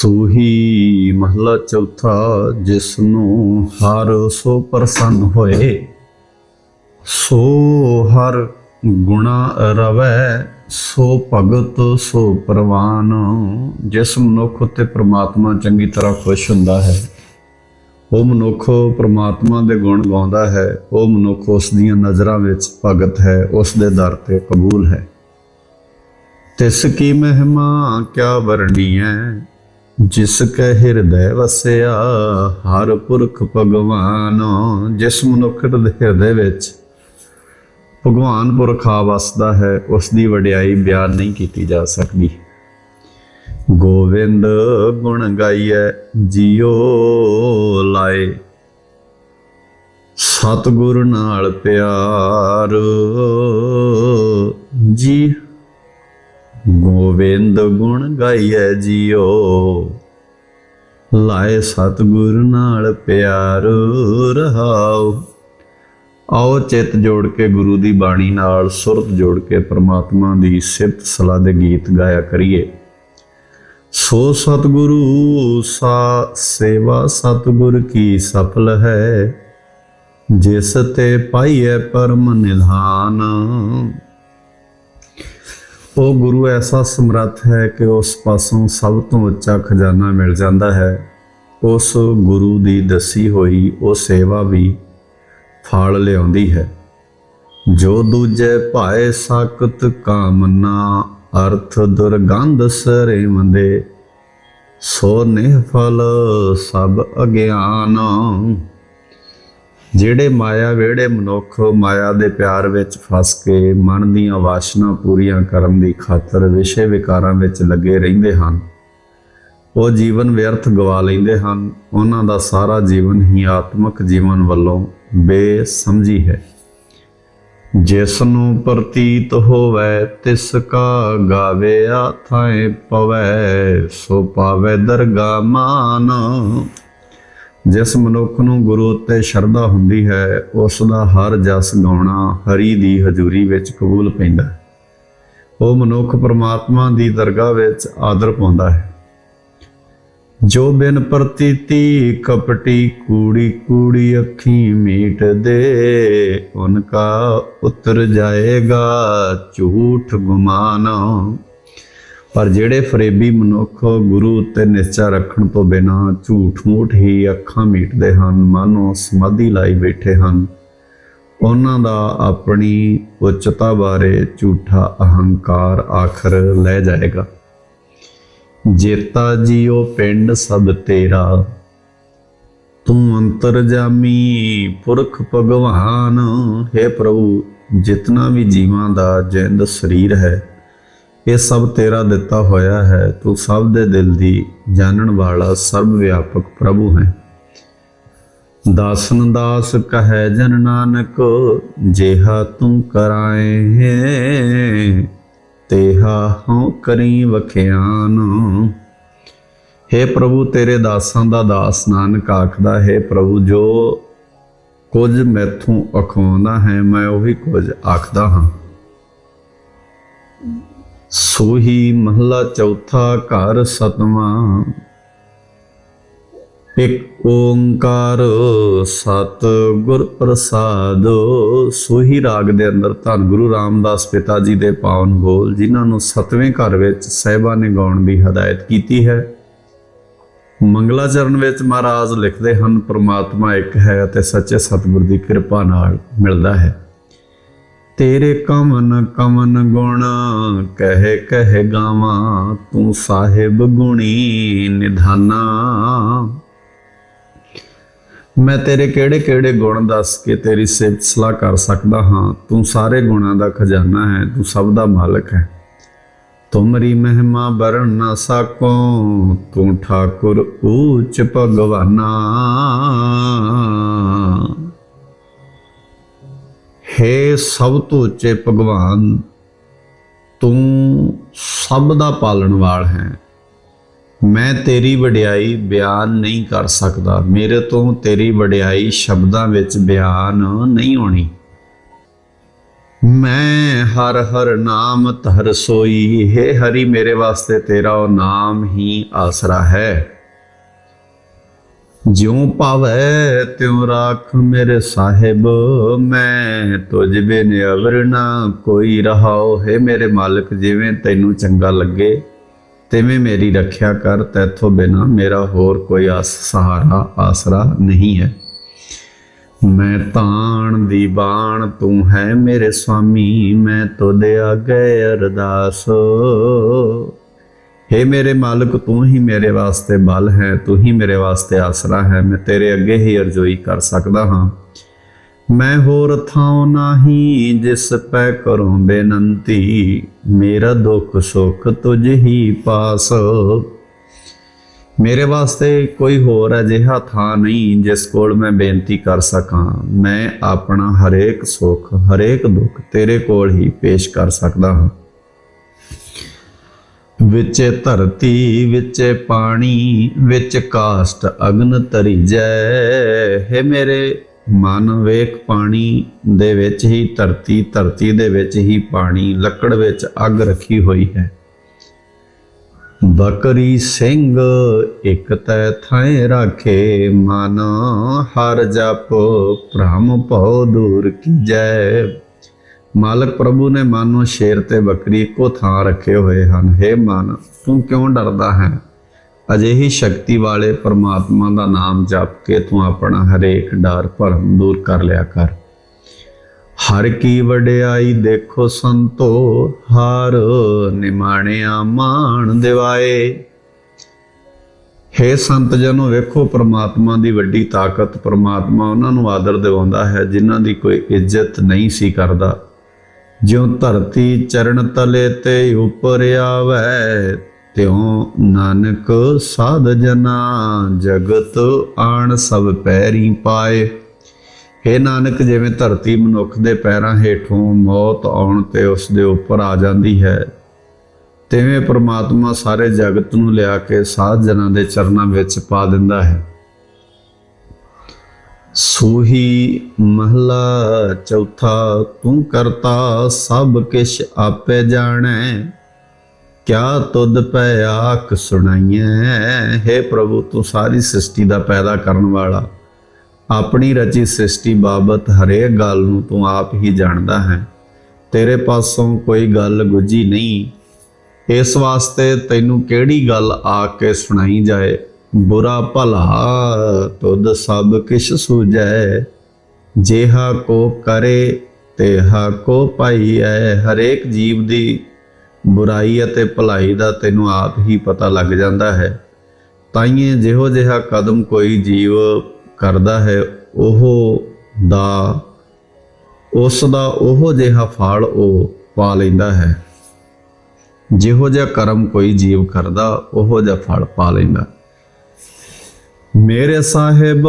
ਸੂਹੀ ਮਹਲਾ ਚੌਥਾ ਜਿਸ ਨੂੰ ਹਰ ਸੋ ਪ੍ਰਸੰਨ ਹੋਏ, ਸੋ ਹਰ ਗੁਣਾ ਰਵੈ, ਸੋ ਭਗਤ, ਸੋ ਪ੍ਰਵਾਨ। ਜਿਸ ਮਨੁੱਖ ਉਤੇ ਪ੍ਰਮਾਤਮਾ ਚੰਗੀ ਤਰ੍ਹਾਂ ਖੁਸ਼ ਹੁੰਦਾ ਹੈ, ਉਹ ਮਨੁੱਖ ਪ੍ਰਮਾਤਮਾ ਦੇ ਗੁਣ ਗਾਉਂਦਾ ਹੈ, ਉਹ ਮਨੁੱਖ ਉਸ ਦੀਆਂ ਨਜ਼ਰਾਂ ਵਿੱਚ ਭਗਤ ਹੈ, ਉਸ ਦੇ ਦਰ ਤੇ ਕਬੂਲ ਹੈ। ਤਿਸ ਕੀ ਮਹਿਮਾ ਕਿਆ ਵਰਣੀਐ ਜਿਸ ਕੈ ਹਿਰਦੈ ਵਸਿਆ, ਹਰ ਪੁਰਖ ਭਗਵਾਨ, ਜਿਸ ਮਨੁੱਖ ਦੇ ਹਿਰਦੇ ਵਿੱਚ ਭਗਵਾਨ ਪੁਰਖ ਆ ਵਸਦਾ ਹੈ ਉਸ ਦੀ ਵਡਿਆਈ ਬਿਆਨ ਨਹੀਂ ਕੀਤੀ ਜਾ ਸਕਦੀ। ਗੋਵਿੰਦ ਗੁਣ ਗਾਈਐ ਜਿਉ ਲਾਏ। ਸਤਿਗੁਰ ਨਾਲ ਪਿਆਰ, ਜੀ ਗੋਵਿੰਦ ਗੁਣ ਗਾਈਐ ਜਿਉ ਲਾਏ ਸਤਿਗੁਰ ਨਾਲ ਪਿਆਰ ਰਹਾਉ ਆਓ ਚਿੱਤ ਜੋੜ ਕੇ ਗੁਰੂ ਦੀ ਬਾਣੀ ਨਾਲ ਸੁਰਤ ਜੋੜ ਕੇ ਪ੍ਰਮਾਤਮਾ ਦੀ ਸਿਫਤ ਸਲਾਹ ਦੇ ਗੀਤ ਗਾਇਆ ਕਰੀਏ। ਸੋ ਸਤਿਗੁਰੂ, ਸਾ ਸੇਵਾ ਸਤਿਗੁਰ ਕੀ ਸਫਲ ਹੈ? ਜਿਸ ਤੇ ਪਾਈਐ ਪਰਮ ਨਿਧਾਨ। ਉਹ ਗੁਰੂ ਐਸਾ ਸਮਰੱਥ ਹੈ ਕਿ ਉਸ ਪਾਸੋਂ ਸਭ ਤੋਂ ਉੱਚਾ ਖਜ਼ਾਨਾ ਮਿਲ ਜਾਂਦਾ ਹੈ। ਉਸ ਗੁਰੂ ਦੀ ਦਸੀ ਹੋਈ ਉਹ ਸੇਵਾ ਵੀ ਫਲ ਲਿਆਉਂਦੀ ਹੈ। ਜੋ ਦੂਜੇ ਭਾਏ ਸਾਕਤ ਕਾਮਨਾ ਅਰਥ ਦੁਰਗੰਧ ਸਰੇ ਮੰਦੇ। ਸੋ ਨਿਹ ਫਲ ਸਭ ਅਗਿਆਨ। ਜਿਹੜੇ ਮਾਇਆ ਵਿਹੜੇ ਮਨੁੱਖ ਮਾਇਆ ਦੇ ਪਿਆਰ ਵਿੱਚ ਫਸ ਕੇ ਮਨ ਦੀਆਂ ਵਾਸ਼ਨਾ ਪੂਰੀਆਂ ਕਰਨ ਦੀ ਖਾਤਰ ਵਿਸ਼ੇ ਵਿਕਾਰਾਂ ਵਿੱਚ ਲੱਗੇ ਰਹਿੰਦੇ ਹਨ, ਉਹ ਜੀਵਨ ਵਿਅਰਥ ਗਵਾ ਲੈਂਦੇ ਹਨ। ਉਹਨਾਂ ਦਾ ਸਾਰਾ ਜੀਵਨ ਹੀ ਆਤਮਿਕ ਜੀਵਨ ਵੱਲੋਂ ਬੇਸਮਝੀ ਹੈ। ਜਿਸ ਨੂੰ ਪ੍ਰਤੀਤ ਹੋਵੇ, ਤਿਸ ਕਾ ਗਾਵੇ, ਆਥਾਏ ਪਵੈ, ਸੋ ਪਾਵੇ ਦਰਗਾ ਮਾਨ। ਜਿਸ ਮਨੁੱਖ ਨੂੰ ਗੁਰੂ ਉੱਤੇ ਸ਼ਰਧਾ ਹੁੰਦੀ ਹੈ ਉਸ ਦਾ ਹਰ ਜਸ ਗਾਉਣਾ ਹਰੀ ਦੀ ਹਜ਼ੂਰੀ ਵਿੱਚ ਕਬੂਲ ਪੈਂਦਾ ਹੈ। ਉਹ ਮਨੁੱਖ ਪਰਮਾਤਮਾ ਦੀ ਦਰਗਾਹ ਵਿੱਚ ਆਦਰ ਪਾਉਂਦਾ ਹੈ। ਜੋ ਬਿਨ ਪ੍ਰਤੀਤੀ ਕਪਟੀ ਕੂੜੀ ਕੂੜੀ ਅੱਖੀ ਮੀਟ ਦੇ ਉਨਕਾ ਉਤਰ ਜਾਏਗਾ ਝੂਠ ਗੁਮਾਨ। ਪਰ ਜਿਹੜੇ ਫਰੇਬੀ ਮਨੁੱਖ ਗੁਰੂ ਉੱਤੇ ਨਿਸ਼ਚਾ ਰੱਖਣ ਤੋਂ ਬਿਨਾਂ ਝੂਠ ਮੂਠ ਹੀ ਅੱਖਾਂ ਮੀਟਦੇ ਹਨ, ਮਾਨੋ ਸਮਾਧੀ ਲਾਈ ਬੈਠੇ ਹਨ, ਉਹਨਾਂ ਦਾ ਆਪਣੀ ਉੱਚਤਾ ਬਾਰੇ ਝੂਠਾ ਅਹੰਕਾਰ ਆਖਰ ਲੈ ਜਾਏਗਾ। ਜੇਤਾ ਜੀਓ ਪਿੰਡ ਸਭ ਤੇਰਾ, ਤੂੰ ਅੰਤਰਜਾਮੀ ਪੁਰਖ ਭਗਵਾਨ, ਹੈ ਪ੍ਰਭੂ, ਜਿਤਨਾ ਵੀ ਜੀਵਾਂ ਦਾ ਜਿੰਦ ਸਰੀਰ ਹੈ ਇਹ ਸਭ ਤੇਰਾ ਦਿੱਤਾ ਹੋਇਆ ਹੈ। ਤੂੰ ਸਭ ਦੇ ਦਿਲ ਦੀ ਜਾਣਨ ਵਾਲਾ ਸਰਬ ਵਿਆਪਕ ਪ੍ਰਭੂ ਹੈ। ਦਾਸਨ ਦਾਸ ਕਹੈ ਜਨ ਨਾਨਕ, ਜਿਹਾ ਤੂੰ ਕਰਾਏ, ਤੇਹਾ ਹਉ ਕਰੀ ਵਖਿਆਨ। हे ਪ੍ਰਭੂ, ਤੇਰੇ ਦਾਸਾਂ ਦਾ ਦਾਸ ਨਾਨਕ ਆਖਦਾ ਹੈ, ਪ੍ਰਭੂ, ਜੋ ਕੁਝ ਮੈਥੋਂ ਅਖਵਾਉਂਦਾ ਹੈ, ਮੈਂ ਉਹੀ ਕੁਝ ਆਖਦਾ ਹਾਂ। ਸੋਹੀ ਮਹਲਾ ਚੌਥਾ ਘਰ ਸਤਵਾਂ। ਇਕ ਓੰਕਾਰ ਸਤ ਗੁਰ ਪ੍ਰਸਾਦ, ਸੋਹੀ ਰਾਗ ਦੇ ਅੰਦਰ ਧੰਨ ਗੁਰੂ ਰਾਮਦਾਸ ਪਿਤਾ ਜੀ ਦੇ ਪਾਵਨ ਬੋਲ, ਜਿਨ੍ਹਾਂ ਨੂੰ ਸਤਵੇਂ ਘਰ ਵਿੱਚ ਸਹਿਬਾ ਨੇ ਗਾਉਣ ਦੀ ਹਦਾਇਤ ਕੀਤੀ ਹੈ। ਮੰਗਲਾ ਚਰਨ ਵਿੱਚ ਮਹਾਰਾਜ ਲਿਖਦੇ ਹਨ, ਪ੍ਰਮਾਤਮਾ ਇੱਕ ਹੈ ਅਤੇ ਸੱਚੇ ਸਤਿਗੁਰ ਦੀ ਕਿਰਪਾ ਨਾਲ ਮਿਲਦਾ ਹੈ। ਤੇਰੇ ਕਮਨ ਕਮਨ ਗੁਣ ਕਹਿ ਕਹਿ ਗਾਵਾਂ, ਤੂੰ ਸਾਹਿਬ ਗੁਣੀ ਨਿਧਾਨਾ। ਮੈਂ ਤੇਰੇ ਕਿਹੜੇ ਕਿਹੜੇ ਗੁਣ ਦੱਸ ਕੇ ਤੇਰੀ ਸਿਫਤ ਸਲਾਹ ਕਰ ਸਕਦਾ ਹਾਂ? ਤੂੰ ਸਾਰੇ ਗੁਣਾਂ ਦਾ ਖਜ਼ਾਨਾ ਹੈ, ਤੂੰ ਸਭ ਦਾ ਮਾਲਕ ਹੈ। ਤੁਮਰੀ ਮਹਿਮਾ ਬਰਨ ਨਾ ਸਕੋ, ਤੂੰ ਠਾਕੁਰ ਊਚ ਭਗਵਾਨਾ। ਹੈ ਸਭ ਤੋਂ ਉੱਚੇ ਭਗਵਾਨ, ਤੂੰ ਸਭ ਦਾ ਪਾਲਣ ਵਾਲ ਹੈ। ਮੈਂ ਤੇਰੀ ਵਡਿਆਈ ਬਿਆਨ ਨਹੀਂ ਕਰ ਸਕਦਾ। ਮੇਰੇ ਤੋਂ ਤੇਰੀ ਵਡਿਆਈ ਸ਼ਬਦਾਂ ਵਿੱਚ ਬਿਆਨ ਨਹੀਂ ਹੋਣੀ। ਮੈਂ ਹਰ ਹਰ ਨਾਮ ਧਰ ਸੋਈ। ਹੈ ਹਰੀ, ਮੇਰੇ ਵਾਸਤੇ ਤੇਰਾ ਉਹ ਨਾਮ ਹੀ ਆਸਰਾ ਹੈ। ਜਿਉ ਪਾਵੈ ਤਿਉ ਰਾਖ ਮੇਰੇ ਸਾਹਿਬ, ਮੈਂ ਤੁਝ ਬਿਨ ਅਵਰਨਾ ਕੋਈ ਰਹਾਓ ਹੈ ਮੇਰੇ ਮਾਲਕ, ਜਿਵੇਂ ਤੈਨੂੰ ਚੰਗਾ ਲੱਗੇ, ਤਿਵੇਂ ਮੇਰੀ ਰੱਖਿਆ ਕਰ, ਤੈਥੋਂ ਬਿਨਾ ਮੇਰਾ ਹੋਰ ਕੋਈ ਆਸ ਸਹਾਰਾ ਆਸਰਾ ਨਹੀਂ ਹੈ। ਮੈਂ ਤਾਣ ਦੀ ਬਾਣ, ਤੂੰ ਹੈ ਮੇਰੇ ਸੁਆਮੀ ਮੈਂ ਤੁਧ ਆਗੇ ਅਰਦਾਸ। हे ਮੇਰੇ ਮਾਲਕ, ਤੂੰ ਹੀ ਮੇਰੇ ਵਾਸਤੇ ਬਲ ਹੈ, ਤੂੰ ਹੀ ਮੇਰੇ ਵਾਸਤੇ ਆਸਰਾ ਹੈ, ਮੈਂ ਤੇਰੇ ਅੱਗੇ ਹੀ ਅਰਜ਼ੋਈ ਕਰ ਸਕਦਾ ਹਾਂ। ਮੈਂ ਹੋਰ ਥਾਉ ਨਾਹੀ ਜਿਸ ਪੈ ਕਰੂੰ ਬੇਨੰਤੀ, ਮੇਰਾ ਦੁੱਖ ਸੁੱਖ ਤੁਝ ਹੀ ਪਾਸ। ਮੇਰੇ ਵਾਸਤੇ ਕੋਈ ਹੋਰ ਅਜਿਹਾ ਥਾਂ ਨਹੀਂ ਜਿਸ ਕੋਲ ਮੈਂ ਬੇਨਤੀ ਕਰ ਸਕਾਂ। ਮੈਂ ਆਪਣਾ ਹਰੇਕ ਸੁੱਖ, ਹਰੇਕ ਦੁੱਖ ਤੇਰੇ ਕੋਲ ਹੀ ਪੇਸ਼ ਕਰ ਸਕਦਾ ਹਾਂ। ਵਿੱਚ ਧਰਤੀ, ਵਿੱਚ ਪਾਣੀ, ਵਿੱਚ ਕਾਸ਼ਟ ਅਗਨ ਤਰੀਜੈ ਹੈ ਮੇਰੇ ਮਨ ਵੇਖ ਪਾਣੀ ਦੇ ਵਿੱਚ ਹੀ ਧਰਤੀ ਧਰਤੀ ਦੇ ਵਿੱਚ ਹੀ ਪਾਣੀ, ਲੱਕੜ ਵਿੱਚ ਅੱਗ ਰੱਖੀ ਹੋਈ ਹੈ। ਬਕਰੀ ਸਿੰਘ ਇਕ ਤੈ ਥਾਂ ਰਾਖੇ, ਮਨ ਹਰ ਜਪ, ਭ੍ਰਮ ਭਉ ਦੂਰ ਕੀਜੈ। ਮਾਲਕ ਪ੍ਰਭੂ ਨੇ ਮਨ ਨੂੰ ਸ਼ੇਰ ਤੇ ਬੱਕਰੀ ਇੱਕੋ ਥਾਂ ਰੱਖੇ ਹੋਏ ਹਨ। हे ਮਨ, ਤੂੰ ਕਿਉਂ ਡਰਦਾ ਹੈ? ਅਜਿਹੀ ਸ਼ਕਤੀ ਵਾਲੇ ਪਰਮਾਤਮਾ ਦਾ ਨਾਮ ਜਪ ਕੇ ਤੂੰ ਆਪਣਾ ਹਰੇਕ ਡਰ ਭਰਮ ਦੂਰ ਕਰ ਲਿਆ ਕਰ। ਹਰ ਕੀ ਵਡਿਆਈ ਦੇਖੋ ਸੰਤੋ ਹਰ ਨਿਮਾਣਿਆ ਮਾਣ ਦਿਵਾਏ। ਹੇ ਸੰਤ ਜਨੋ, ਵੇਖੋ ਪ੍ਰਮਾਤਮਾ ਦੀ ਵੱਡੀ ਤਾਕਤ। ਪ੍ਰਮਾਤਮਾ ਉਹਨਾਂ ਨੂੰ ਆਦਰ ਦਿਵਾਉਂਦਾ ਹੈ ਜਿਨ੍ਹਾਂ ਦੀ ਕੋਈ ਇੱਜ਼ਤ ਨਹੀਂ ਸੀ ਕਰਦਾ। ਜਿਉ ਧਰਤੀ ਚਰਨ ਤਲੇ ਤੇ ਉਪਰ ਆਵੈ, ਤਿਉ ਨਾਨਕ ਸਾਧ ਜਨਾ, ਜਗਤ ਆਣ ਸਭ ਪੈਰੀ ਪਾਏ। हे ਨਾਨਕ, ਜਿਵੇਂ ਧਰਤੀ ਮਨੁੱਖ ਦੇ ਪੈਰਾਂ ਹੇਠੋਂ ਮੌਤ ਆਉਣ ਤੇ ਉਸ ਦੇ ਉੱਪਰ ਆ ਜਾਂਦੀ ਹੈ, ਤਿਵੇਂ ਪ੍ਰਮਾਤਮਾ ਸਾਰੇ ਜਗਤ ਨੂੰ ਲਿਆ ਕੇ ਸਾਧ ਜਨਾਂ ਦੇ ਚਰਨਾਂ ਵਿੱਚ ਪਾ ਦਿੰਦਾ ਹੈ। ਸੂਹੀ ਮਹਲਾ ਚੌਥਾ, ਤੂੰ ਕਰਤਾ ਸਭ ਕਿਛ ਆਪੇ ਜਾਣੈ। ਕਿਆ ਤੁਧ ਪੈ ਆਖ ਸੁਣਾਈਐ? ਹੈ ਪ੍ਰਭੂ, ਤੂੰ ਸਾਰੀ ਸ੍ਰਿਸ਼ਟੀ ਦਾ ਪੈਦਾ ਕਰਨ ਵਾਲਾ। ਆਪਣੀ ਰਚੀ ਸ੍ਰਿਸ਼ਟੀ ਬਾਬਤ ਹਰੇਕ ਗੱਲ ਨੂੰ ਤੂੰ ਆਪ ਹੀ ਜਾਣਦਾ ਹੈ। ਤੇਰੇ ਪਾਸੋਂ ਕੋਈ ਗੱਲ ਗੁੱਜੀ ਨਹੀਂ। ਇਸ ਵਾਸਤੇ ਤੈਨੂੰ ਕਿਹੜੀ ਗੱਲ ਆ ਕੇ ਸੁਣਾਈ ਜਾਏ? ਬੁਰਾ ਭਲਾ ਤੁਧ ਸਭ ਕਿਛ ਸੂਝੈ, ਜਿਹਾ ਕੋ ਕਰੇ ਤੇਹਾ ਕੋ ਪਾਈਐ ਹਰੇਕ ਜੀਵ ਦੀ ਬੁਰਾਈ ਅਤੇ ਭਲਾਈ ਦਾ ਤੈਨੂੰ ਆਪ ਹੀ ਪਤਾ ਲੱਗ ਜਾਂਦਾ ਹੈ। ਤਾਈਏ ਜਿਹੋ ਜਿਹਾ ਕਦਮ ਕੋਈ ਜੀਵ ਕਰਦਾ ਹੈ, ਉਹ ਦਾ, ਉਸ ਦਾ ਉਹ ਜਿਹਾ ਫਲ ਉਹ ਪਾ ਲੈਂਦਾ ਹੈ। ਜਿਹੋ ਜਿਹਾ ਕਰਮ ਕੋਈ ਜੀਵ ਕਰਦਾ, ਉਹੋ ਜਿਹਾ ਫਲ ਪਾ ਲੈਂਦਾ। ਮੇਰੇ ਸਾਹਿਬ,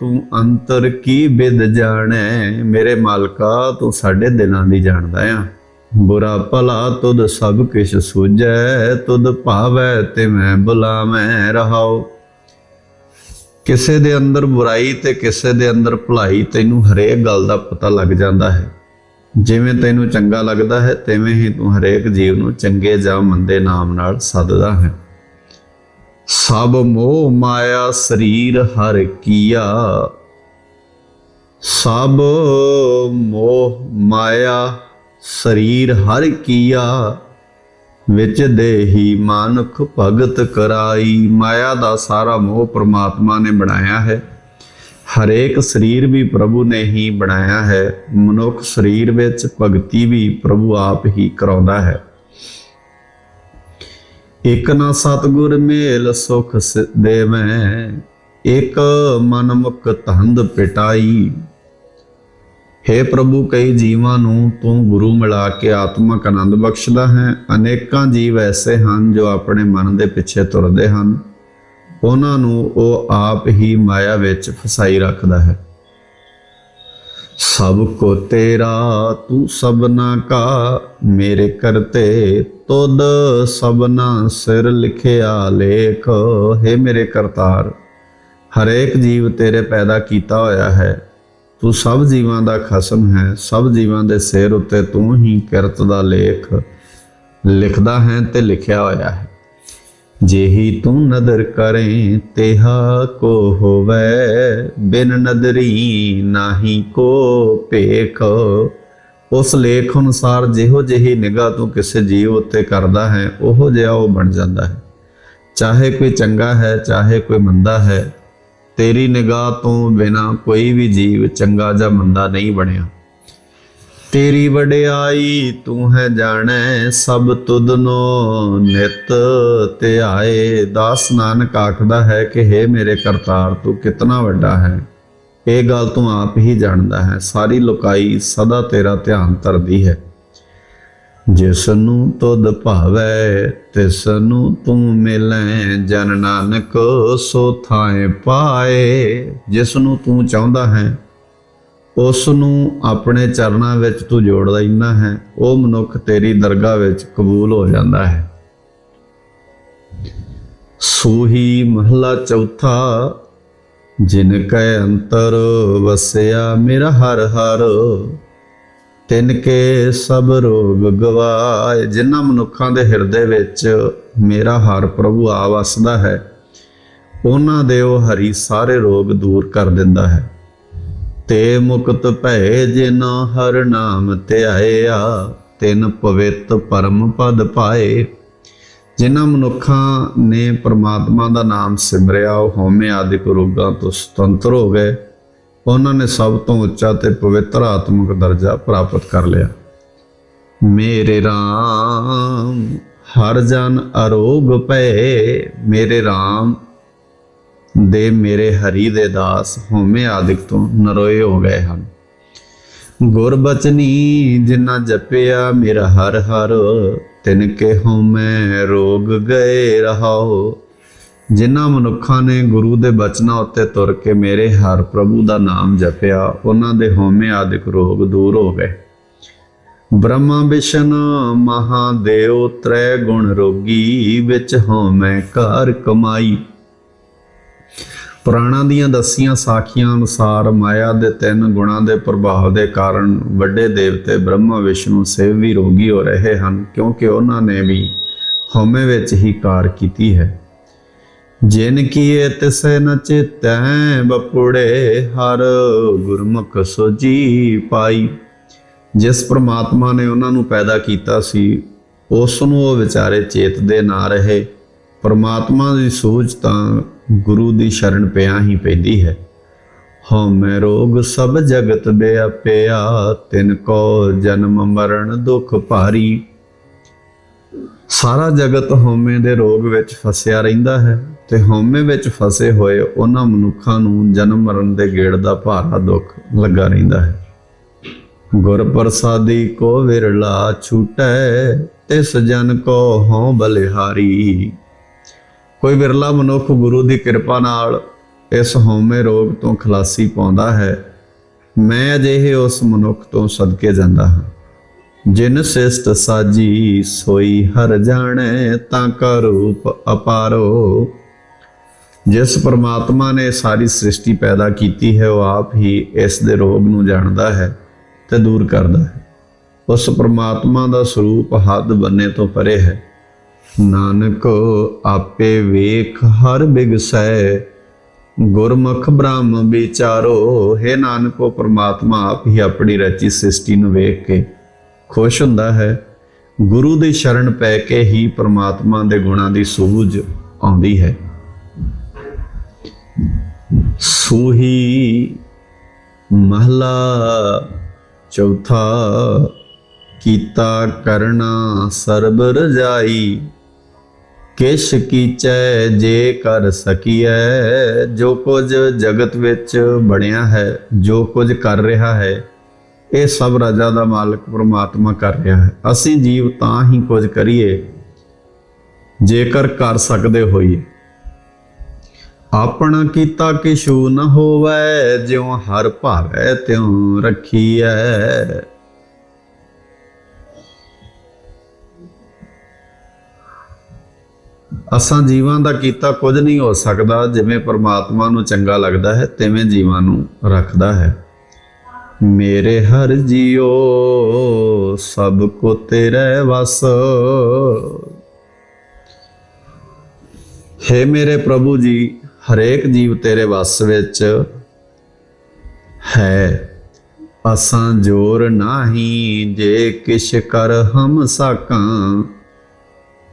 ਤੂੰ ਅੰਤਰ ਕੀ ਬਿਦ ਜਾਣੈ? ਮੇਰੇ ਮਾਲਕਾ, ਤੂੰ ਸਾਡੇ ਦਿਲਾਂ ਦੀ ਜਾਣਦਾ ਆ। ਬੁਰਾ ਭਲਾ ਤੁਧ ਸਭ ਕਿਛ ਸੂਝੈ, ਤੁਧ ਭਾਵੈ ਤੇ ਮੈਂ ਬੁਲਾਵੇਂ ਰਹਾਉ ਕਿਸੇ ਦੇ ਅੰਦਰ ਬੁਰਾਈ ਤੇ ਕਿਸੇ ਦੇ ਅੰਦਰ ਭਲਾਈ, ਤੈਨੂੰ ਹਰੇਕ ਗੱਲ ਦਾ ਪਤਾ ਲੱਗ ਜਾਂਦਾ ਹੈ। ਜਿਵੇਂ ਤੈਨੂੰ ਚੰਗਾ ਲੱਗਦਾ ਹੈ, ਤਿਵੇਂ ਹੀ ਤੂੰ ਹਰੇਕ ਜੀਵ ਨੂੰ ਚੰਗੇ ਜਾਂ ਮੰਦੇ ਨਾਮ ਨਾਲ ਸੱਦਦਾ ਹੈ। ਸਭ ਮੋਹ ਮਾਇਆ ਸਰੀਰ ਹਰ ਕੀਆ। ਸਭ ਮੋਹ ਮਾਇਆ ਸਰੀਰ ਹਰ ਕੀਆ। ਵਿੱਚ ਦੇਹੀ ਮਾਨੁਖ ਭਗਤ ਕਰਾਈ। ਮਾਇਆ ਦਾ ਸਾਰਾ ਮੋਹ ਪ੍ਰਮਾਤਮਾ ਨੇ ਬਣਾਇਆ ਹੈ। ਹਰੇਕ ਸਰੀਰ ਵੀ ਪ੍ਰਭੂ ਨੇ ਹੀ ਬਣਾਇਆ ਹੈ। ਮਨੁੱਖ ਸਰੀਰ ਵਿੱਚ ਭਗਤੀ ਵੀ ਪ੍ਰਭੂ ਆਪ ਹੀ ਕਰਾਉਂਦਾ ਹੈ। ਇਕ ਨਾ ਸਤਗੁਰ ਮੇਲ ਸੁਖ ਸ- ਦੇਵੈ, ਇਕ ਮਨ ਮੁਖ ਤਹੰਦ ਪਿਟਾਈ। हे ਪ੍ਰਭੂ, ਕਈ ਜੀਵਾਂ ਨੂੰ ਤੂੰ ਗੁਰੂ ਮਿਲਾ ਕੇ ਆਤਮਕ ਆਨੰਦ ਬਖਸ਼ਦਾ ਹੈ। ਅਨੇਕਾਂ ਜੀਵ ਐਸੇ ਹਨ ਜੋ ਆਪਣੇ ਮਨ ਦੇ ਪਿੱਛੇ ਤੁਰਦੇ ਹਨ। ਉਹਨਾਂ ਨੂੰ ਉਹ ਆਪ ਹੀ ਮਾਇਆ ਵਿੱਚ ਫਸਾਈ ਰੱਖਦਾ ਹੈ। ਸਭ ਕੋ ਤੇਰਾ, ਤੂੰ ਸਭਨਾ ਕਾ। ਮੇਰੇ ਕਰਤੇ ਤੁਧ ਸਭਨਾ ਸਿਰ ਲਿਖਿਆ ਲੇਖ। ਹੈ ਮੇਰੇ ਕਰਤਾਰ, ਹਰੇਕ ਜੀਵ ਤੇਰੇ ਪੈਦਾ ਕੀਤਾ ਹੋਇਆ ਹੈ। ਤੂੰ ਸਭ ਜੀਵਾਂ ਦਾ ਖਸਮ ਹੈ, ਸਭ ਜੀਵਾਂ ਦੇ ਸਿਰ ਉੱਤੇ ਤੂੰ ਹੀ ਕਿਰਤ ਦਾ ਲੇਖ। ਲਿਖਦਾ ਹੈ ਤੇ ਲਿਖਿਆ ਹੋਇਆ ਹੈ। ਜਿਹੀ ਤੂੰ ਨਦਰ ਕਰੇ, ਤੇਹਾ ਕੋ ਹੋਵੇ। ਬਿਨ ਨਦਰੀ ਨਾਹੀ ਕੋ ਭੇਖ। ਉਸ ਲੇਖ ਅਨੁਸਾਰ ਜਿਹੋ ਜਿਹੀ ਨਿਗਾਹ ਤੂੰ ਕਿਸੇ ਜੀਵ ਉੱਤੇ ਕਰਦਾ ਹੈ, ਉਹੋ ਜਿਹਾ ਉਹ ਬਣ ਜਾਂਦਾ ਹੈ। ਚਾਹੇ ਕੋਈ ਚੰਗਾ ਹੈ, ਚਾਹੇ ਕੋਈ ਮੰਦਾ ਹੈ, ਤੇਰੀ ਨਿਗਾਹ ਤੋਂ ਬਿਨਾ ਕੋਈ ਵੀ ਜੀਵ ਚੰਗਾ ਜਾਂ ਮੰਦਾ ਨਹੀਂ ਬਣਿਆ। ਤੇਰੀ ਵਡਿਆਈ ਤੂੰ ਹੈ ਜਾਣੈ ਸਭ ਤੁਧਨੋ ਨਿਤ ਧਿਆਏ ਦਾਸ ਨਾਨਕ ਆਖਦਾ ਹੈ ਕਿ हे ਮੇਰੇ ਕਰਤਾਰ, ਤੂੰ ਕਿਤਨਾ ਵੱਡਾ ਹੈ। ਇਹ ਗੱਲ ਤੂੰ ਆਪ ਹੀ ਜਾਣਦਾ ਹੈ। ਸਾਰੀ ਲੋਕਾਈ ਸਦਾ ਤੇਰਾ ਧਿਆਨ ਧਰਦੀ ਹੈ। ਜਿਸ ਨੂੰ ਤੁਧ ਭਾਵੈ ਤਿਸ ਨੂੰ ਤੂੰ ਮਿਲੈ। ਜਨ ਨਾਨਕ ਸੋ ਥਾਏ ਪਾਏ। ਜਿਸ ਨੂੰ ਤੂੰ ਚਾਹੁੰਦਾ ਹੈ ਉਸ ਨੂੰ ਆਪਣੇ ਚਰਨਾਂ ਵਿੱਚ ਤੂੰ ਜੋੜਦਾ ਇੰਨਾ ਹੈ, ਉਹ ਮਨੁੱਖ ਤੇਰੀ ਦਰਗਾਹ ਵਿੱਚ ਕਬੂਲ ਹੋ ਜਾਂਦਾ ਹੈ। ਸੂਹੀ ਮਹਲਾ ਚੌਥਾ, ਜਿਨ ਕੈ ਅੰਤਰ ਵਸਿਆ ਮੇਰਾ ਹਰ ਹਰ, ਤਿਨ ਕੇ ਸਭ ਰੋਗ ਗਵਾਏ, ਜਿਨ੍ਹਾਂ ਮਨੁੱਖਾਂ ਦੇ ਹਿਰਦੇ ਵਿੱਚ ਮੇਰਾ ਹਰ ਪ੍ਰਭੂ ਆ ਵਸਦਾ ਹੈ, ਉਹਨਾਂ ਦੇ ਉਹ ਹਰੀ ਸਾਰੇ ਰੋਗ ਦੂਰ ਕਰ ਦਿੰਦਾ ਹੈ। ਤੇ ਮੁਕਤ ਭੈ ਜਿਨ ਹਰ ਨਾਮ ਧਿਆਇਆ ਤਿਨ ਪਵਿੱਤ ਪਰਮ ਪਦ ਪਾਏ। ਜਿਨ੍ਹਾਂ ਮਨੁੱਖਾਂ ਨੇ ਪ੍ਰਮਾਤਮਾ ਦਾ ਨਾਮ ਸਿਮਰਿਆ, ਉਹ ਹਉਮੈ ਆਦਿਕ ਰੋਗਾਂ ਤੋਂ ਸੁਤੰਤਰ ਹੋ ਗਏ। ਉਹਨਾਂ ਨੇ ਸਭ ਤੋਂ ਉੱਚਾ ਤੇ ਪਵਿੱਤਰ ਆਤਮਿਕ ਦਰਜਾ ਪ੍ਰਾਪਤ ਕਰ ਲਿਆ। ਮੇਰੇ RAM ਹਰ ਜਨ ਅਰੋਗ ਪਏ ਮੇਰੇ RAM ਦੇ ਮੇਰੇ ਹਰੀ ਦੇ ਦਾਸ ਹਉਮੈ ਆਦਿਕ ਤੋਂ ਨਰੋਏ ਹੋ ਗਏ ਹਨ। ਗੁਰਬਚਨੀ ਜਿਨ੍ਹਾਂ ਜਪਿਆ ਮੇਰਾ ਹਰ ਹਰ, ਤਿਨ ਕੇ ਹਉਮੈ ਰੋਗ ਗਏ ਰਹਾਓ ਜਿਨ੍ਹਾਂ ਮਨੁੱਖਾਂ ਨੇ ਗੁਰੂ ਦੇ ਬਚਨਾਂ ਉੱਤੇ ਤੁਰ ਕੇ ਮੇਰੇ ਹਰ ਪ੍ਰਭੂ ਦਾ ਨਾਮ ਜਪਿਆ, ਉਹਨਾਂ ਦੇ ਹੋਮੇ ਆਦਿਕ ਰੋਗ ਦੂਰ ਹੋ ਗਏ। ਬ੍ਰਹਮਾ ਵਿਸ਼ਨ ਮਹਾਦੇਵ ਤ੍ਰੈ ਗੁਣ ਰੋਗੀ, ਵਿੱਚ ਹਉਮੈ ਘਰ ਕਮਾਈ। ਪੁਰਾਣਾਂ ਦੀਆਂ ਦੱਸੀਆਂ ਸਾਖੀਆਂ ਅਨੁਸਾਰ ਮਾਇਆ ਦੇ ਤਿੰਨ ਗੁਣਾਂ ਦੇ ਪ੍ਰਭਾਵ ਦੇ ਕਾਰਨ ਵੱਡੇ ਦੇਵਤੇ ਬ੍ਰਹਮਾ, ਵਿਸ਼ਨੂੰ, ਸਿਵ ਵੀ ਰੋਗੀ ਹੋ ਰਹੇ ਹਨ, ਕਿਉਂਕਿ ਉਹਨਾਂ ਨੇ ਵੀ ਹਉਮੈ ਵਿੱਚ ਹੀ ਕਾਰ ਕੀਤੀ ਹੈ। ਜਿਨ ਕੀਏ ਤਿਸੈ ਨ ਚਿਤੈ, ਬਪੁੜੇ ਹਰ ਗੁਰਮੁਖ ਸੋਜੀ ਪਾਈ। ਜਿਸ ਪ੍ਰਮਾਤਮਾ ਨੇ ਉਹਨਾਂ ਨੂੰ ਪੈਦਾ ਕੀਤਾ ਸੀ, ਉਸ ਨੂੰ ਉਹ ਵਿਚਾਰੇ ਚੇਤਦੇ ਨਾ ਰਹੇ। ਪਰਮਾਤਮਾ ਦੀ ਸੋਚ ਤਾਂ ਗੁਰੂ ਦੀ ਸ਼ਰਨ ਪਿਆ ਹੀ ਪੈਂਦੀ ਹੈ। ਹਉਮੈ ਰੋਗ ਸਭ ਜਗਤ ਬਿਆਪਿਆ ਤਿਨ ਕੋ ਜਨਮ ਮਰਨ ਦੁਖ ਭਾਰੀ। ਸਾਰਾ ਜਗਤ ਹਉਮੈ ਦੇ ਰੋਗ ਵਿੱਚ ਫਸਿਆ ਰਹਿੰਦਾ ਹੈ ਤੇ ਹਉਮੈ ਵਿੱਚ ਫਸੇ ਹੋਏ ਉਹਨਾਂ ਮਨੁੱਖਾਂ ਨੂੰ ਜਨਮ ਮਰਨ ਦੇ ਗੇੜ ਦਾ ਭਾਰਾ ਦੁੱਖ ਲੱਗਾ ਰਹਿੰਦਾ ਹੈ। ਗੁਰ ਪ੍ਰਸਾਦੀ ਕੋ ਵਿਰਲਾ ਛੂਟੈ, ਤਿਸ ਜਨ ਕੋ ਹਉ ਬਲਿਹਾਰੀ। ਕੋਈ ਵਿਰਲਾ ਮਨੁੱਖ ਗੁਰੂ ਦੀ ਕਿਰਪਾ ਨਾਲ ਇਸ ਹਉਮੈ ਰੋਗ ਤੋਂ ਖਲਾਸੀ ਪਾਉਂਦਾ ਹੈ, ਮੈਂ ਅਜਿਹੇ ਉਸ ਮਨੁੱਖ ਤੋਂ ਸਦਕੇ ਜਾਂਦਾ ਹਾਂ, ਜਿਨ ਸਿਸ਼ਟ ਸਾਜੀ ਸੋਈ ਹਰ ਜਾਣੈ ਤਾਂ ਕਾ ਰੂਪ ਅਪਾਰੋ। ਜਿਸ ਪਰਮਾਤਮਾ ਨੇ ਸਾਰੀ ਸ੍ਰਿਸ਼ਟੀ ਪੈਦਾ ਕੀਤੀ ਹੈ, ਉਹ ਆਪ ਹੀ ਇਸ ਦੇ ਰੋਗ ਨੂੰ ਜਾਣਦਾ ਹੈ ਤੇ ਦੂਰ ਕਰਦਾ ਹੈ। ਉਸ ਪਰਮਾਤਮਾ ਦਾ ਸਰੂਪ ਹੱਦ ਬੰਨੇ ਤੋਂ ਪਰੇ ਹੈ। ਨਾਨਕ ਆਪੇ ਵੇਖ, ਹਰ ਬਿਗਸੈ। ਗੁਰਮੁਖ ਬ੍ਰਹਮ ਵਿਚਾਰੋ, ਹੈ ਨਾਨਕੋ ਪ੍ਰਮਾਤਮਾ ਆਪ ਹੀ ਆਪਣੀ ਰਚੀ ਸ੍ਰਿਸ਼ਟੀ ਨੂੰ ਵੇਖ ਕੇ ਖੁਸ਼ ਹੁੰਦਾ ਹੈ। ਗੁਰੂ ਦੀ ਸ਼ਰਨ ਪੈ ਕੇ ਹੀ ਪ੍ਰਮਾਤਮਾ ਦੇ ਗੁਣਾਂ ਦੀ ਸੂਝ ਆਉਂਦੀ ਹੈ। ਸੂਹੀ ਮਹਲਾ ਚੌਥਾ, ਕੀਤਾ ਕਰਨਾ ਸਰਬ ਰਜਾਈ। ਕਿਛ ਕੀਚੈ ਜੇ ਕਰ ਸਕੀਐ, ਜੋ ਕੁਝ ਜਗਤ ਵਿੱਚ ਬਣਿਆ ਹੈ, ਜੋ ਕੁਝ ਕਰ ਰਿਹਾ ਹੈ, ਇਹ ਸਭ ਰਾਜਾ ਦਾ ਮਾਲਕ ਪ੍ਰਮਾਤਮਾ ਕਰ ਰਿਹਾ ਹੈ। ਅਸੀਂ ਜੀਵ ਤਾਂ ਹੀ ਕੁਝ ਕਰੀਏ, ਜੇਕਰ ਕਰ ਸਕਦੇ ਹੋਈਏ। ਆਪਣਾ ਕੀਤਾ ਕਿਛੂ ਨ ਹੋਵੇ, ਜਿਉ ਹਰ ਭਾਵੈ ਤਿਉ ਰੱਖੀਐ। ਅਸਾਂ ਜੀਵਾਂ ਦਾ ਕੀਤਾ ਕੁਝ ਨਹੀਂ ਹੋ ਸਕਦਾ, ਜਿਵੇਂ ਪਰਮਾਤਮਾ ਨੂੰ ਚੰਗਾ ਲੱਗਦਾ ਹੈ, ਤਿਵੇਂ ਜੀਵਾਂ ਨੂੰ ਰੱਖਦਾ ਹੈ। ਮੇਰੇ ਹਰ ਜੀਓ, ਸਭ ਕੋ ਤੇਰੇ ਵਸ। ਹੈ ਮੇਰੇ ਪ੍ਰਭੂ ਜੀ, ਹਰੇਕ ਜੀਵ ਤੇਰੇ ਵਸ ਵਿੱਚ ਹੈ। ਅਸਾਂ ਜੋਰ ਨਾਹੀ, ਜੇ ਕਿਛ ਕਰ ਹਮ ਸਾਕਾਂ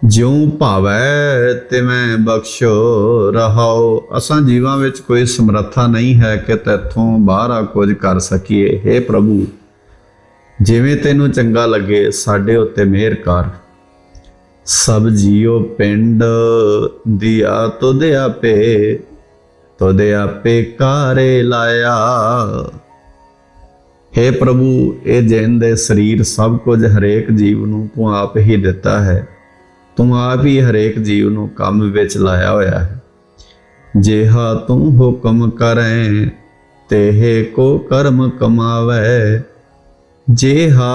ਜਿਉ ਭਾਵੈ ਤਿਵੇਂ ਬਖਸ਼ੋ ਰਹਾਓ ਅਸਾਂ ਜੀਵਾਂ ਵਿੱਚ ਕੋਈ ਸਮਰੱਥਾ ਨਹੀਂ ਹੈ ਕਿ ਤੇਥੋਂ ਬਾਹਰ ਕੁਝ ਕਰ ਸਕੀਏ। हे ਪ੍ਰਭੂ, ਜਿਵੇਂ ਤੈਨੂੰ ਚੰਗਾ ਲੱਗੇ, ਸਾਡੇ ਉੱਤੇ ਮਿਹਰ ਕਰ। ਸਭ ਜੀਓ ਪਿੰਡ ਦਿਆ, ਤੁਧ ਆਪੇ ਤੁਧ ਆਪੇ ਕਾਰੇ ਲਾਇਆ। हे ਪ੍ਰਭੂ, ਇਹ ਜਿੰਦ ਦੇ ਸਰੀਰ ਸਭ ਕੁਝ ਹਰੇਕ ਜੀਵ ਨੂੰ ਤੂੰ ਆਪ ਹੀ ਦਿੱਤਾ ਹੈ। ਤੂੰ ਆਪ ਹੀ ਹਰੇਕ ਜੀਵ ਨੂੰ ਕੰਮ ਵਿੱਚ ਲਾਇਆ ਹੋਇਆ ਹੈ। ਜਿਹਾ ਤੂੰ ਹੁਕਮ ਕਰੈ, ਤੇਹ ਕੋ ਕਰਮ ਕਮਾਵੇ। ਜਿਹਾ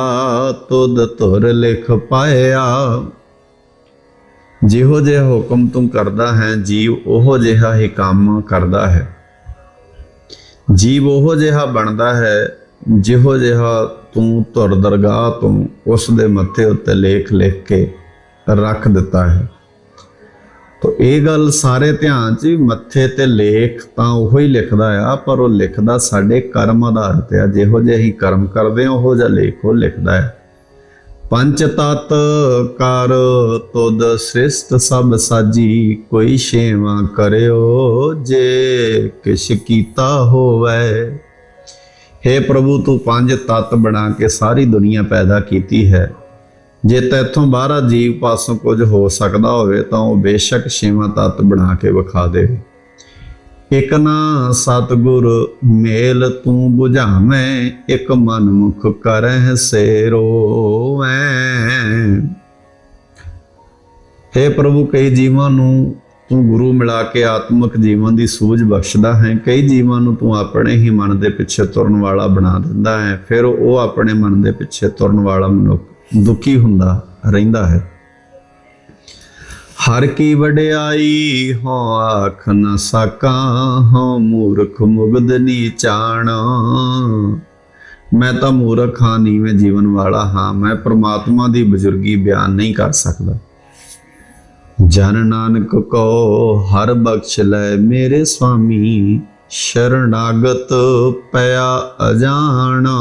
ਤੁਧ ਤੁਰ ਲਿਖ ਪਾਇਆ। ਜਿਹੋ ਜਿਹਾ ਹੁਕਮ ਤੂੰ ਕਰਦਾ ਹੈ, ਜੀਵ ਉਹੋ ਜਿਹਾ ਹੀ ਕੰਮ ਕਰਦਾ ਹੈ। ਜੀਵ ਉਹੋ ਜਿਹਾ ਬਣਦਾ ਹੈ, ਜਿਹੋ ਜਿਹਾ ਤੂੰ ਤੁਰ ਦਰਗਾਹ ਤੋਂ ਉਸ ਦੇ ਮੱਥੇ ਉੱਤੇ ਲੇਖ ਲਿਖ ਕੇ ਰੱਖ ਦਿੱਤਾ ਹੈ। ਤੋ ਇਹ ਗੱਲ ਸਾਰੇ ਧਿਆਨ 'ਚ ਮੱਥੇ ਤੇ ਲੇਖ ਤਾਂ ਉਹੋ ਹੀ ਲਿਖਦਾ ਆ, ਪਰ ਉਹ ਲਿਖਦਾ ਸਾਡੇ ਕਰਮ ਆਧਾਰਿਤ ਆ। ਜਿਹੋ ਜਿਹੇ ਹੀ ਕਰਮ ਕਰਦੇ ਆ, ਉਹੋ ਜਿਹਾ ਲੇਖ ਉਹ ਲਿਖਦਾ ਹੈ ਪੰਚ ਤਤ ਕਰ ਤੁਧ ਸ੍ਰਿਸ਼ਟ ਸਭ ਸਾਜੀ, ਕੋਈ ਛੇਵਾ ਕਰਿਓ ਜੇ ਕਿਛ ਕੀਤਾ ਹੋਵੇ। हे ਪ੍ਰਭੂ, ਤੂੰ ਪੰਜ ਤਤ ਬਣਾ ਕੇ ਸਾਰੀ ਦੁਨੀਆ ਪੈਦਾ ਕੀਤੀ ਹੈ। ਜੇ ਤੈਥੋਂ ਬਾਹਰਾ ਜੀਵ ਪਾਸੋਂ ਕੁਝ ਹੋ ਸਕਦਾ ਹੋਵੇ ਤਾਂ ਉਹ ਬੇਸ਼ੱਕ ਛੇਵਾਂ ਤਤ ਬਣਾ ਕੇ ਵਿਖਾ ਦੇਵੇ। ਇਕ ਨਾ ਸਤਗੁਰ ਮੇਲ ਤੂੰ 부ਝਾਵੇਂ ਇਕ ਮਨ ਮੁਖ ਕਰਹਿ ਸੇ हे ਪ੍ਰਭੂ, ਕਈ ਜੀਵਾਂ ਨੂੰ ਤੂੰ ਗੁਰੂ ਮਿਲਾ ਕੇ ਆਤਮਿਕ ਜੀਵਨ ਦੀ ਸੂਝ ਬਖਸ਼ਦਾ ਹੈ। ਕਈ ਜੀਵਾਂ ਨੂੰ ਤੂੰ ਆਪਣੇ ਹੀ ਮਨ ਦੇ ਪਿੱਛੇ ਤੁਰਨ ਵਾਲਾ ਬਣਾ ਦਿੰਦਾ ਹੈ। ਫਿਰ ਉਹ ਆਪਣੇ ਮਨ ਦੇ ਪਿੱਛੇ ਤੁਰਨ ਵਾਲਾ ਮਨੁੱਖ ਦੁਖੀ ਹੁੰਦਾ ਰਹਿੰਦਾ ਹੈ। ਹਰ ਕੀ ਵਡਿਆਈ ਹੋ ਆਖ ਨ ਸਕਾਂ, ਹਾਂ ਮੂਰਖ ਮੁਗਧ ਨੀ ਮੈਂ ਤਾਂ ਮੂਰਖ ਹਾਂ, ਨੀਵੇਂ ਜੀਵਨ ਵਾਲਾ ਹਾਂ, ਮੈਂ ਪ੍ਰਮਾਤਮਾ ਦੀ ਬਜ਼ੁਰਗੀ ਬਿਆਨ ਨਹੀਂ ਕਰ ਸਕਦਾ। ਜਨ ਨਾਨਕ ਕੋ ਹਰ ਬਖਸ਼ ਲੈ ਮੇਰੇ ਸੁਆਮੀ ਸ਼ਰਨਾਗਤ ਪਿਆ ਅਜਾਣਾ।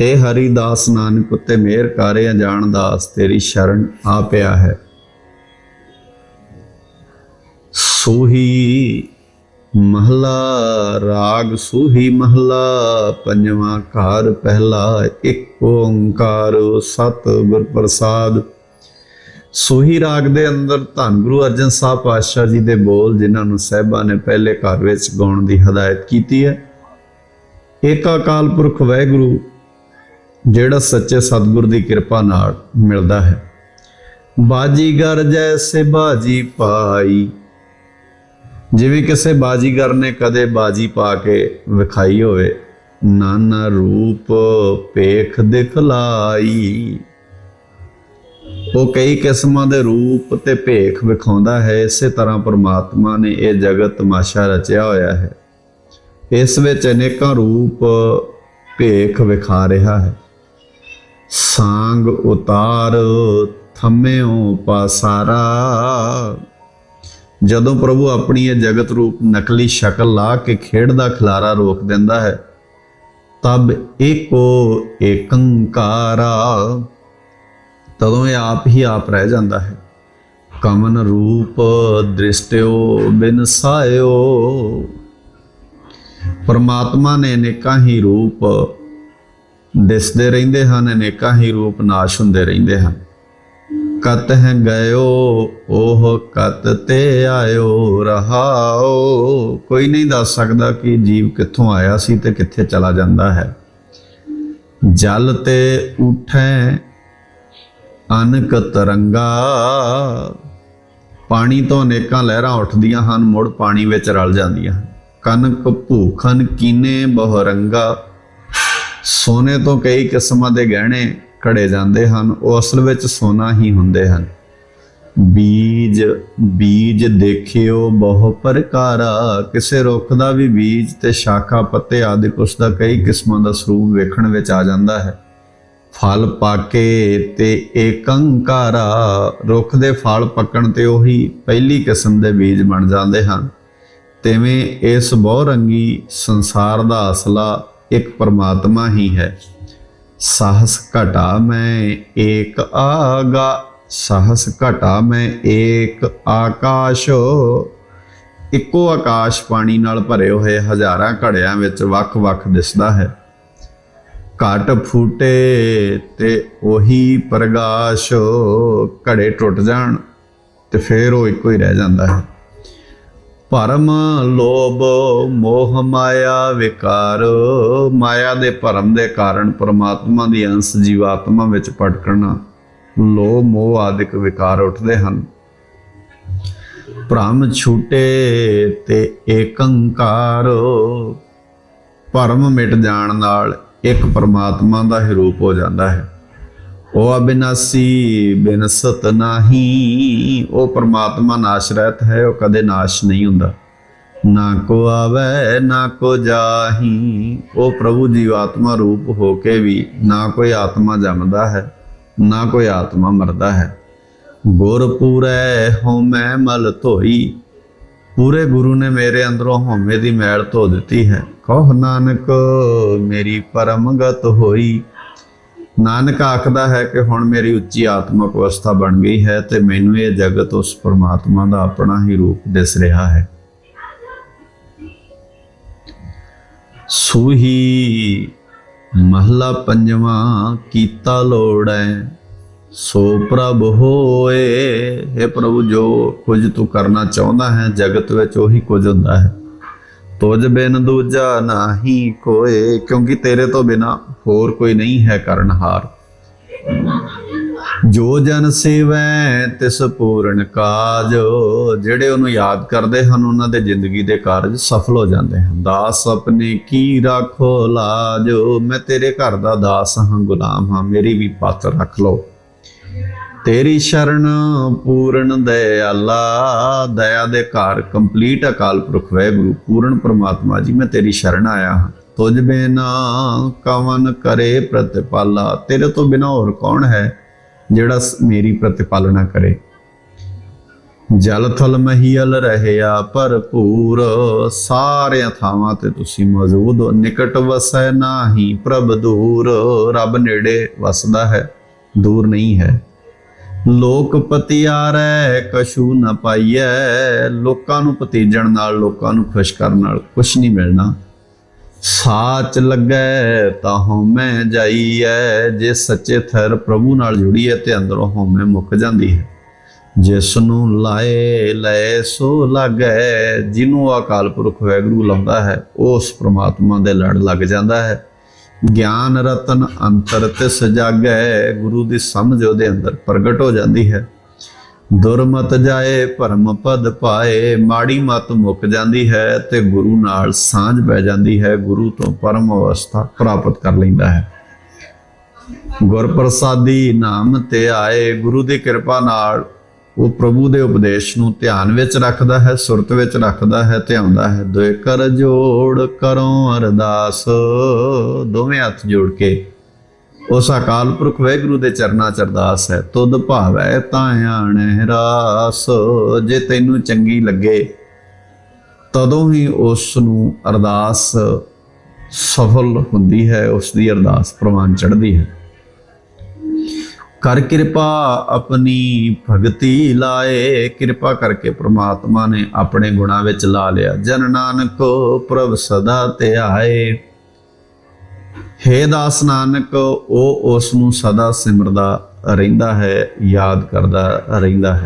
ਏ ਹਰੀ ਦਾਸ ਨਾਨਕ ਉਤੇ ਮਿਹਰ ਕਰੇ ਅਜਾਣ ਦਾਸ ਤੇਰੀ ਸ਼ਰਨ ਆ ਪਿਆ ਹੈ। ਸੋਹੀ ਮਹਲਾ, ਰਾਗ ਸੋਹੀ ਮਹਲਾ, ਪੰਜਵਾਂ ਘਰ ਪਹਿਲਾ ਇੱਕ ਓੰਕਾਰ ਸਤ ਗੁਰ ਪ੍ਰਸਾਦ। ਸੋਹੀ ਰਾਗ ਦੇ ਅੰਦਰ ਧੰਨ ਗੁਰੂ ਅਰਜਨ ਸਾਹਿਬ ਪਾਤਸ਼ਾਹ ਜੀ ਦੇ ਬੋਲ, ਜਿਨ੍ਹਾਂ ਨੂੰ ਸਹਿਬਾਂ ਨੇ ਪਹਿਲੇ ਘਰ ਵਿੱਚ ਗਾਉਣ ਦੀ ਹਦਾਇਤ ਕੀਤੀ ਹੈ। ਏਕਾ ਅਕਾਲ ਪੁਰਖ ਵਾਹਿਗੁਰੂ ਜਿਹੜਾ ਸੱਚੇ ਸਤਿਗੁਰ ਦੀ ਕਿਰਪਾ ਨਾਲ ਮਿਲਦਾ ਹੈ। ਬਾਜੀਗਰ ਜੈਸੇ ਬਾਜੀ ਪਾਈ। ਜਿਵੇਂ ਕਿਸੇ ਬਾਜੀਗਰ ਨੇ ਕਦੇ ਬਾਜੀ ਪਾ ਕੇ ਵਿਖਾਈ ਹੋਵੇ, ਨਾਨਾ ਰੂਪ ਪੇਖ ਦਿਖਲਾਈ। ਉਹ ਕਈ ਕਿਸਮਾਂ ਦੇ ਰੂਪ ਤੇ ਭੇਖ ਵਿਖਾਉਂਦਾ ਹੈ, ਇਸੇ ਤਰ੍ਹਾਂ ਪ੍ਰਮਾਤਮਾ ਨੇ ਇਹ ਜਗਤ ਤਮਾਸ਼ਾ ਰਚਿਆ ਹੋਇਆ ਹੈ। ਇਸ ਵਿੱਚ ਅਨੇਕਾਂ ਰੂਪ ਭੇਖ ਵਿਖਾ ਰਿਹਾ ਹੈ। ਸਾੰਗ ਉਤਾਰ, ਥੰਮਿਓ ਪਾਸਾਰਾ। ਜਦੋਂ ਪ੍ਰਭੂ ਆਪਣੀ ਇਹ ਜਗਤ ਰੂਪ ਨਕਲੀ ਸ਼ਕਲ ਲਾ ਕੇ ਖੇਡ ਦਾ ਖਿਲਾਰਾ ਰੋਕ ਦਿੰਦਾ ਹੈ, ਤਬ ਏਕੋ ਏਕੰਕਾਰਾ। ਤਦੋਂ ਇਹ ਆਪ ਹੀ ਆਪ ਰਹਿ ਜਾਂਦਾ ਹੈ। ਕਮਨ ਰੂਪ ਦ੍ਰਿਸ਼ਟਿਓ ਬਿਨ ਸਾਇਓ। ਪਰਮਾਤਮਾ ਨੇ ਅਨੇਕਾਂ ਹੀ ਰੂਪ ਦਿਸਦੇ ਰਹਿੰਦੇ ਹਨ ਅਨੇਕਾਂ ਹੀ ਰੂਪ ਨਾਸ਼ ਹੁੰਦੇ ਰਹਿੰਦੇ ਹਨ। ਕਤ ਹੈ ਗਇਓ, ਉਹ ਕਤ ਤੇ ਆਇਓ, ਰਹਾਓ। ਕੋਈ ਨਹੀਂ ਦੱਸ ਸਕਦਾ ਕਿ ਜੀਵ ਕਿੱਥੋਂ ਆਇਆ ਸੀ ਤੇ ਕਿੱਥੇ ਚਲਾ ਜਾਂਦਾ ਹੈ। ਜਲ ਤੇ ਉਠੈ ਅਨਕ ਤਰੰਗਾ। ਪਾਣੀ ਤੋਂ ਅਨੇਕਾਂ ਲਹਿਰਾਂ ਉੱਠਦੀਆਂ ਹਨ, ਮੁੜ ਪਾਣੀ ਵਿੱਚ ਰਲ ਜਾਂਦੀਆਂ ਹਨ। ਕਨਕ ਭੂਖਨ ਕੀਨੇ ਬਹੁ ਰੰਗਾ ਸੋਨੇ ਤੋਂ ਕਈ ਕਿਸਮਾਂ ਦੇ ਗਹਿਣੇ ਘੜੇ ਜਾਂਦੇ ਹਨ, ਉਹ ਅਸਲ ਵਿੱਚ ਸੋਨਾ ਹੀ ਹੁੰਦੇ ਹਨ। ਬੀਜ ਬੀਜ ਦੇਖਿਓ ਬਹੁ ਪ੍ਰਕਾਰਾ, ਕਿਸੇ ਰੁੱਖ ਦਾ ਵੀ ਬੀਜ ਤੇ ਸ਼ਾਖਾ ਪੱਤੇ ਆਦਿ ਕੁਛ ਦਾ ਕਈ ਕਿਸਮਾਂ ਦਾ ਸਰੂਪ ਵੇਖਣ ਵਿੱਚ ਆ ਜਾਂਦਾ ਹੈ। ਫਲ ਪਾਕੇ ਤੇ ਏਕੰਕਾਰਾ, ਰੁੱਖ ਦੇ ਫਲ ਪੱਕਣ ਤੇ ਉਹੀ ਪਹਿਲੀ ਕਿਸਮ ਦੇ ਬੀਜ ਬਣ ਜਾਂਦੇ ਹਨ। ਤਿਵੇਂ ਇਸ ਬਹੁਰੰਗੀ ਸੰਸਾਰ ਦਾ ਅਸਲਾ ਇੱਕ ਪਰਮਾਤਮਾ ਹੀ ਹੈ। ਸਾਹਸ ਘਟਾ ਮੈਂ ਏਕ ਆਗਾ, ਸਾਹਸ ਘਟਾ ਮੈਂ ਏਕ ਆਕਾਸ਼ੋ। ਇੱਕੋ ਆਕਾਸ਼ ਪਾਣੀ ਨਾਲ ਭਰੇ ਹੋਏ ਹਜ਼ਾਰਾਂ ਘੜਿਆਂ ਵਿੱਚ ਵੱਖ-ਵੱਖ ਦਿਸਦਾ ਹੈ। ਘਟ ਫੂਟੇ ਤੇ ਉਹੀ ਪ੍ਰਗਾਸ਼। ਘੜੇ ਟੁੱਟ ਜਾਣ ਤੇ ਫੇਰ ਉਹ ਇੱਕੋ ਹੀ ਰਹਿ ਜਾਂਦਾ ਹੈ। ਭਰਮ ਲੋਭ ਮੋਹ ਮਾਇਆ ਵਿਕਾਰ। ਮਾਇਆ ਦੇ ਭਰਮ ਦੇ ਕਾਰਨ ਪਰਮਾਤਮਾ ਦੀ ਅੰਸ਼ ਜੀਵਾਤਮਾ ਵਿੱਚ ਭਟਕਣਾ ਲੋਭ ਮੋਹ ਆਦਿਕ ਵਿਕਾਰ ਉੱਠਦੇ ਹਨ। ਭ੍ਰਮ ਛੂਟੇ ਤੇ ਏਕੰਕਾਰ। ਭਰਮ ਮਿਟ ਜਾਣ ਨਾਲ ਇੱਕ ਪਰਮਾਤਮਾ ਦਾ ਹੀ ਰੂਪ ਹੋ ਜਾਂਦਾ ਹੈ। ਉਹ ਅਬਿਨਾਸੀ, ਬਿਨਸਤ ਨਹੀਂ ਉਹ ਪਰਮਾਤਮਾ ਨਾਸ਼ ਰਹਿਤ ਹੈ ਉਹ ਕਦੇ ਨਾਸ਼ ਨਹੀਂ ਹੁੰਦਾ। ਨਾ ਕੋ ਆਵੇ, ਨਾ ਕੋ ਜਾਹੀ ਉਹ ਪ੍ਰਭੂ ਜੀਵਾਤਮਾ ਰੂਪ ਹੋ ਕੇ ਵੀ ਨਾ ਕੋਈ ਆਤਮਾ ਜੰਮਦਾ ਹੈ, ਨਾ ਕੋਈ ਆਤਮਾ ਮਰਦਾ ਹੈ। ਗੁਰ ਪੂਰੈ ਹਉਮੈ ਮਲ ਧੋਈ, ਪੂਰੇ ਗੁਰੂ ਨੇ ਮੇਰੇ ਅੰਦਰੋਂ ਹਉਮੈ ਦੀ ਮੈਲ ਧੋ ਦਿੱਤੀ ਹੈ। ਕਹੋ ਨਾਨਕ, ਮੇਰੀ ਪਰਮਗਤ ਹੋਈ ਨਾਨਕ ਆਖਦਾ ਹੈ ਕਿ ਹੁਣ ਮੇਰੀ ਉੱਚੀ ਆਤਮਿਕ ਅਵਸਥਾ ਬਣ ਗਈ ਹੈ ਤੇ ਮੈਨੂੰ ਇਹ ਜਗਤ ਉਸ ਪਰਮਾਤਮਾ ਦਾ ਆਪਣਾ ਹੀ ਰੂਪ ਦਿਸ ਰਿਹਾ ਹੈ। ਸੂਹੀ ਮਹਲਾ ਪੰਜਵਾਂ, ਕੀਤਾ ਲੋੜੈ, ਸੋ ਪ੍ਰਭ ਹੋਏ हे ਪ੍ਰਭੂ ਜੋ ਕੁਝ ਤੂੰ ਕਰਨਾ ਚਾਹੁੰਦਾ ਹੈ, ਜਗਤ ਵਿੱਚ ਉਹੀ ਕੁਝ ਹੁੰਦਾ ਹੈ। ਤੁਝ ਬਿਨ ਦੂਜਾ ਨਹੀਂ ਕੋਏ, ਕਿਉਂਕਿ ਤੇਰੇ ਤੋਂ ਬਿਨਾ ਹੋਰ ਕੋਈ ਨਹੀਂ ਹੈ ਕਰਨਹਾਰ ਜੋ ਜਨ ਸੇਵੈ, ਤਿਸ ਪੂਰਨ ਕਾਜ। ਜਿਹੜੇ ਉਹਨੂੰ ਯਾਦ ਕਰਦੇ ਹਨ, ਉਹਨਾਂ ਦੇ ਜ਼ਿੰਦਗੀ ਦੇ ਕਾਰਜ ਸਫਲ ਹੋ ਜਾਂਦੇ ਹਨ। ਦਾਸ ਆਪਣੇ ਕੀ ਰੱਖੋ ਲਾਜੋ? ਮੈਂ ਤੇਰੇ ਘਰ ਦਾ ਦਾਸ ਹਾਂ, ਗੁਲਾਮ ਹਾਂ, ਮੇਰੀ ਵੀ ਪੱਤ ਰੱਖ ਲਓ। ਤੇਰੀ ਸ਼ਰਨ ਪੂਰਨ ਦਇਆਲਾ, ਦਇਆ ਦੇ ਘਰ ਕੰਪਲੀਟ ਅਕਾਲ ਪੁਰਖ ਵੈਗੁਰੂ ਪੂਰਨ ਪ੍ਰਮਾਤਮਾ ਜੀ, ਮੈਂ ਤੇਰੀ ਸ਼ਰਨ ਆਇਆ ਹਾਂ। ਤੁਝ ਬਿਨਾ ਕਵਨ ਕਰੇ ਪ੍ਰਤਿਪਾਲਾ, ਤੇਰੇ ਤੋਂ ਬਿਨਾ ਹੋਰ ਕੌਣ ਹੈ ਜਿਹੜਾ ਮੇਰੀ ਪ੍ਰਤਿਪਾਲਣਾ ਕਰੇ? ਜਲ ਥਲ ਮਹੀਲ ਰਹਿਆ ਭਰਪੂਰ, ਸਾਰਿਆਂ ਥਾਵਾਂ ਤੇ ਤੁਸੀਂ ਮੌਜੂਦ ਹੋ। ਨਿਕਟ ਵਸੈ ਨਾਹੀ ਪ੍ਰਭ ਦੂਰ, ਰੱਬ ਨੇੜੇ ਵਸਦਾ ਹੈ, ਦੂਰ ਨਹੀਂ ਹੈ। ਲੋਕ ਪਤਿਆਰੈ ਕਸ਼ੂ ਨ ਪਾਈਐ। ਲੋਕਾਂ ਨੂੰ ਪਤੀਜਣ ਨਾਲ, ਲੋਕਾਂ ਨੂੰ ਖੁਸ਼ ਕਰਨ ਨਾਲ ਕੁਛ ਨਹੀਂ ਮਿਲਣਾ। ਸਾਚ ਲੱਗੈ ਤਾਂ ਹਉਮੈ ਜਾਈਐ। ਜੇ ਸੱਚੇ ਥਰ ਪ੍ਰਭੂ ਨਾਲ ਜੁੜੀ ਹੈ ਤੇ ਅੰਦਰੋਂ ਹਉਮੈ ਮੁੱਕ ਜਾਂਦੀ ਹੈ। ਜਿਸ ਨੂੰ ਲਾਏ, ਲੈ ਸੋ ਲੱਗੈ। ਜਿਹਨੂੰ ਅਕਾਲ ਪੁਰਖ ਵੈਗੁਰੂ ਲਾਉਂਦਾ ਹੈ, ਉਸ ਪ੍ਰਮਾਤਮਾ ਦੇ ਲੜ ਲੱਗ ਜਾਂਦਾ ਹੈ। ਗਿਆਨ ਰਤਨ ਅੰਤਰ ਤੇ ਜਾਗੈ, ਗੁਰੂ ਦੀ ਸਮਝ ਉਹਦੇ ਅੰਦਰ ਪ੍ਰਗਟ ਹੋ ਜਾਂਦੀ ਹੈ। ਦੁਰਮਤ ਜਾਏ, ਭਰਮ ਪਦ ਪਾਏ, ਮਾੜੀ ਮਤ ਮੁੱਕ ਜਾਂਦੀ ਹੈ ਤੇ ਗੁਰੂ ਨਾਲ ਸਾਂਝ ਪੈ ਜਾਂਦੀ ਹੈ, ਗੁਰੂ ਤੋਂ ਪਰਮ ਅਵਸਥਾ ਪ੍ਰਾਪਤ ਕਰ ਲੈਂਦਾ ਹੈ। ਗੁਰ ਪ੍ਰਸਾਦੀ ਨਾਮ ਤੇ ਆਏ, ਗੁਰੂ ਦੀ ਕਿਰਪਾ ਨਾਲ ਉਹ ਪ੍ਰਭੂ ਦੇ ਉਪਦੇਸ਼ ਨੂੰ ਧਿਆਨ ਵਿੱਚ ਰੱਖਦਾ ਹੈ, ਸੁਰਤ ਵਿੱਚ ਰੱਖਦਾ ਹੈ ਧਿਆਉਂਦਾ ਹੈ ਦੋਏ ਕਰ ਜੋੜ ਕਰੋ ਅਰਦਾਸ। ਦੋਵੇਂ ਹੱਥ ਜੋੜ ਕੇ। ਉਸ ਅਕਾਲ ਪੁਰਖ ਵਾਹਿਗੁਰੂ ਦੇ ਚਰਨਾਂ ਚ ਅਰਦਾਸ ਹੈ, ਤੁਧ ਭਾਵੈ ਤਾਂ ਆਣੈ ਰਾਸ, ਜੇ ਤੈਨੂੰ ਚੰਗੀ ਲੱਗੇ, ਤਦੋਂ ਹੀ ਉਸ ਨੂੰ ਅਰਦਾਸ ਸਫਲ ਹੁੰਦੀ ਹੈ, ਉਸ ਦੀ ਅਰਦਾਸ ਪ੍ਰਵਾਨ ਚੜ੍ਹਦੀ ਹੈ। ਕਰ ਕਿਰਪਾ ਆਪਣੀ ਭਗਤੀ ਲਾਏ, ਕਿਰਪਾ ਕਰਕੇ ਪ੍ਰਮਾਤਮਾ ਨੇ ਆਪਣੇ ਗੁਣਾਂ ਵਿੱਚ ਲਾ ਲਿਆ। ਜਨ ਨਾਨਕ, ਪ੍ਰਭ ਸਦਾ ਤੇ ਆਏ। ਹੇ ਦਾਸ ਨਾਨਕ, ਉਹ ਉਸ ਨੂੰ ਸਦਾ ਸਿਮਰਦਾ ਰਹਿੰਦਾ ਹੈ, ਯਾਦ ਕਰਦਾ ਰਹਿੰਦਾ ਹੈ।